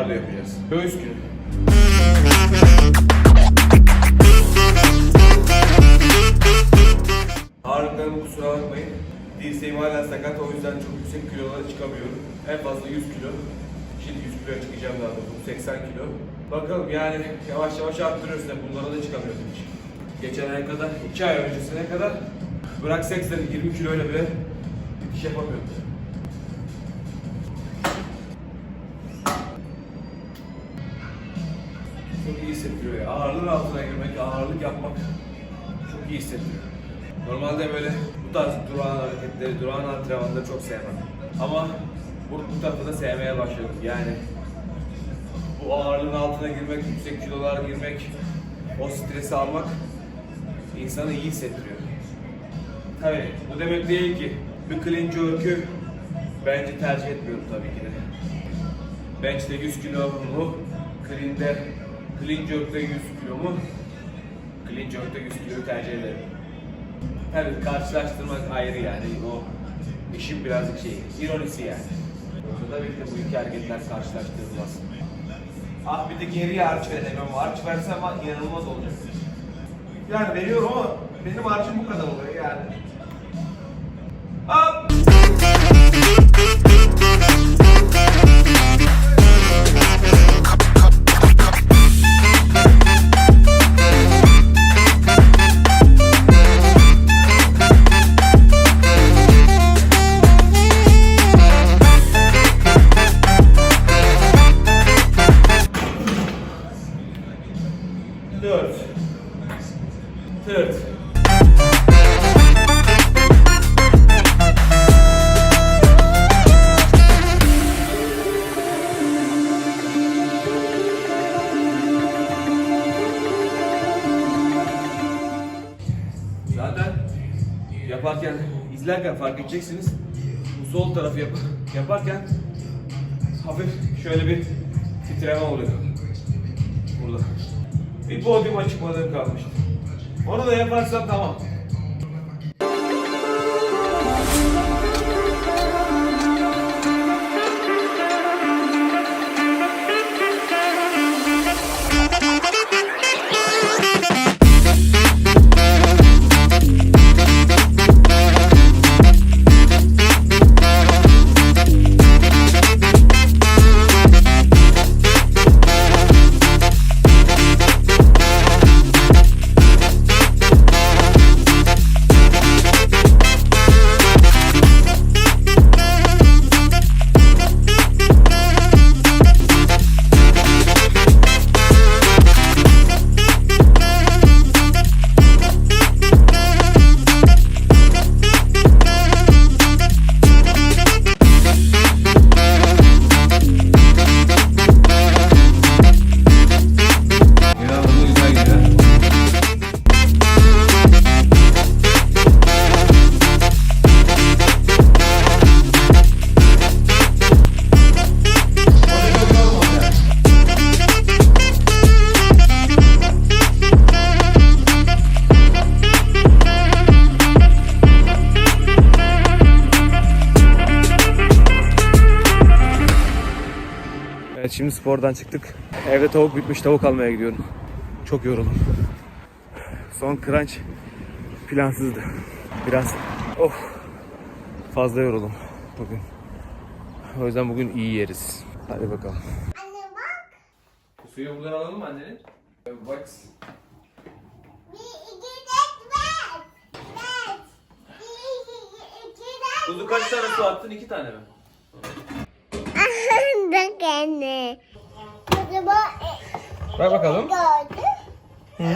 karlı yapacağız. Göğüs günü. Ağırlıklarımı kusura bakmayın. Dirseğim hala sakat o yüzden çok yüksek kilolara çıkamıyorum. En fazla 100 kilo. Şimdi 100 kiloya çıkacağım daha doğrusu 80 kilo. Bakalım yani yavaş yavaş arttırıyoruz da bunlara da çıkamıyordum hiç. Geçen ay kadar, 2 ay öncesine kadar bırak 80 20 kiloyla bile iş yapamıyordum. Çok iyi hissettiriyor ya. Ağırlığın altına girmek, ağırlık yapmak çok iyi hissettiriyor. Normalde böyle bu tarz durağan hareketleri, durağan antrenmanları çok sevmem. Ama bu, bu tarafı da sevmeye başladım. Yani bu ağırlığın altına girmek, yüksek kilolara girmek, o stresi almak insanı iyi hissettiriyor. Tabii bu demek değil ki bir clean jerk'ü bence tercih etmiyorum tabii ki de. Bench'te 100 kilo mu? Clean'de, clean jerk'te 100 kilo mu? Clean jerk'te 100 kiloyu tercih ederim. Tabii karşılaştırmak ayrı yani o işin birazcık şeyi, ironisi yani. Tabii ki bu iki hareketler karşılaştırılmaz. Ah bir de geriye arç veremem. Arç versem inanılmaz olacak. Yani veriyorum ama benim arçım bu kadar oluyor yani. Dört. Tırt. Zaten yaparken, izlerken fark edeceksiniz. Bu sol tarafı yap yaparken hafif şöyle bir titreme oluyor. Burada. Bir podyuma çıkmadığım kalmıştı. Onu da yaparsam tamam. Şimdi spordan çıktık. Evde tavuk bitmiş tavuk almaya gidiyorum. Çok yoruldum. Son crunch plansızdı. Biraz oh fazla yoruldum bugün. O yüzden bugün iyi yeriz. Hadi bakalım. Anne bak. Suyu buradan alalım mı annenin? Bak. Bir iki dört beş. Beş. Bir iki iki dört. Kuzu kaç tane su attın? İki tane mi? Anne. Acaba Bak bakalım. gördü. Hı?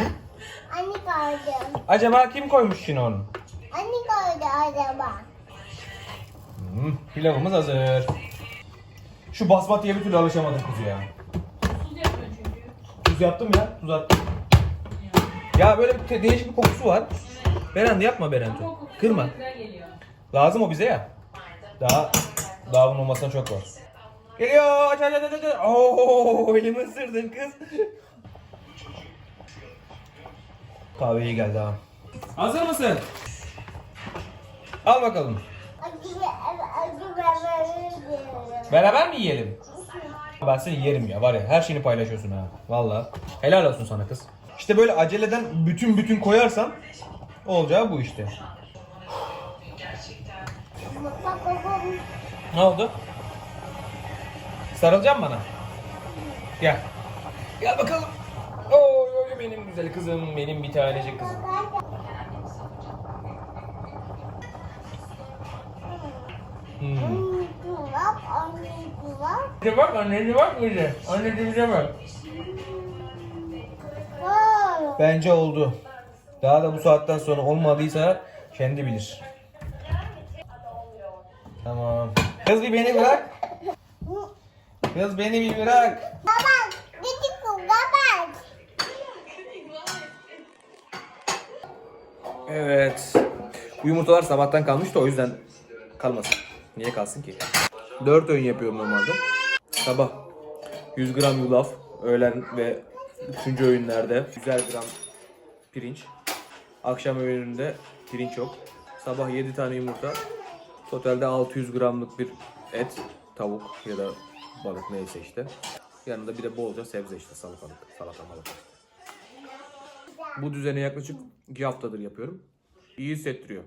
Anne gördü. Acaba kim koymuş yine onu? Anne gördü acaba. Hmm, pilavımız hazır. Şu basmatiye bir türlü alışamadım kuzuya. Tuz yapıyor çünkü. Tuz yaptım ya, tuz attım. Ya böyle bir te- değişik bir kokusu var. Beren de yapma Beren. Kırma. Lazım o bize ya. Daha daha bunun olmasına çok var. Geliyor. Aç aç aç aç. aç. Oo, elimi ısırdın kız. Kahve iyi geldi ha. Hazır mısın? Al bakalım. Beraber mi yiyelim? Ben seni yerim ya var ya her şeyini paylaşıyorsun ha. Valla. Helal olsun sana kız. İşte böyle aceleden bütün bütün koyarsan olacağı bu işte. Ne oldu? Sarılacak bana? Gel. Gel bakalım. Oy oy benim güzel kızım, benim bir tanecik kızım. Hmm. Annesi bak, annesi bak. Bize bak bize. Bak. Bence oldu. Daha da bu saatten sonra olmadıysa kendi bilir. Tamam. Kız bir beni bırak. Kız beni bir bırak. Baba, gidip baba. Evet. Bu yumurtalar sabahtan kalmıştı o yüzden kalmasın. Niye kalsın ki? 4 öğün yapıyorum normalde. Sabah 100 gram yulaf, öğlen ve 3. öğünlerde 100 gram pirinç. Akşam öğününde pirinç yok. Sabah 7 tane yumurta. Totalde 600 gramlık bir et, tavuk ya da balık neyse işte. Yanında bir de bolca sebze işte salatalık, salata malata. Bu düzeni yaklaşık 2 haftadır yapıyorum. İyi hissettiriyor.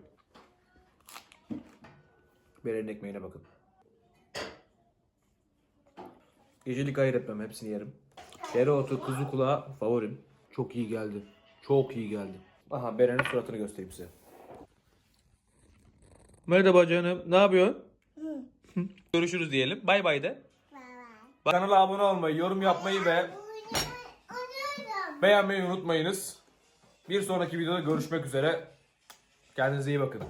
Beren'in ekmeğine bakın. Gecelik ayır etmem hepsini yerim. Dereotu kuzu kulağı favorim. Çok iyi geldi. Çok iyi geldi. Aha Beren'in suratını göstereyim size. Merhaba canım. Ne yapıyorsun? Görüşürüz diyelim. Bay bay de. Kanala abone olmayı, yorum yapmayı ve beğenmeyi unutmayınız. Bir sonraki videoda görüşmek üzere. Kendinize iyi bakın.